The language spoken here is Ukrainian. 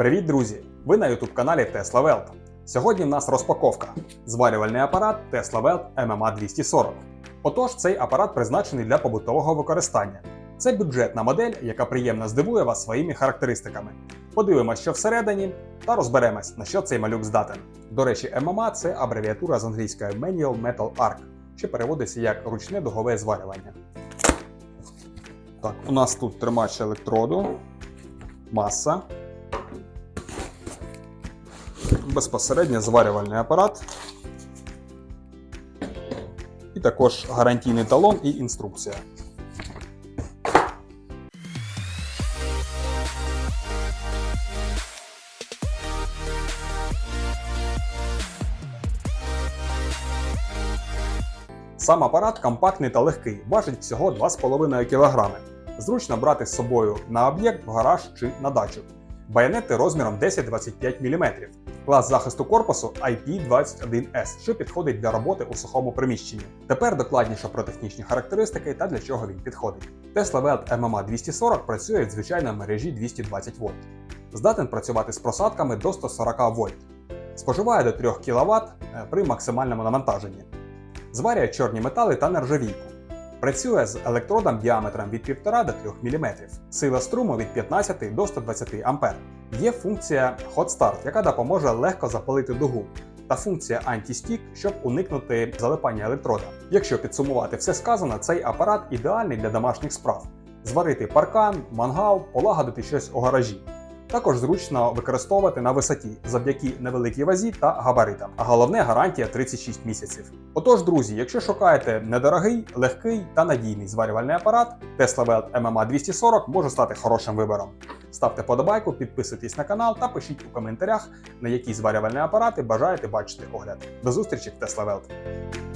Привіт, друзі! Ви на youtube каналі Tesla Welt. Сьогодні в нас розпаковка. Зварювальний апарат Tesla Welt MMA 240. Отож, цей апарат призначений для побутового використання. Це бюджетна модель, яка приємно здивує вас своїми характеристиками. Подивимося, що всередині, та розберемось, на що цей малюк здатен. До речі, MMA – це абревіатура з англійської Manual Metal Arc, що переводиться як ручне дугове зварювання. Так, у нас тут тримач електроду, маса, безпосередньо зварювальний апарат. І також гарантійний талон і інструкція. Сам апарат компактний та легкий, важить всього 2,5 кг. Зручно брати з собою на об'єкт, в гараж чи на дачу. Байонети розміром 10-25 мм. Клас захисту корпусу IP21S, що підходить для роботи у сухому приміщенні. Тепер докладніше про технічні характеристики та для чого він підходить. Tesla Welt MMA 240 працює в звичайній мережі 220 вольт. Здатен працювати з просадками до 140 вольт. Споживає до 3 кВт при максимальному навантаженні. Зварює чорні метали та нержавійку. Працює з електродом діаметром від 1,5 до 3 мм. Сила струму від 15 до 120 А. Є функція Hot Start, яка допоможе легко запалити дугу, та функція Anti-Stick, щоб уникнути залипання електрода. Якщо підсумувати все сказане, цей апарат ідеальний для домашніх справ: зварити паркан, мангал, полагодити щось у гаражі. Також зручно використовувати на висоті завдяки невеликій вазі та габаритам. А головне гарантія 36 місяців. Отож, друзі, якщо шукаєте недорогий, легкий та надійний зварювальний апарат, Tesla Welt MMA 240 може стати хорошим вибором. Ставте подобайку, підписуйтесь на канал та пишіть у коментарях, на які зварювальні апарати бажаєте бачити огляд. До зустрічі в Tesla Welt!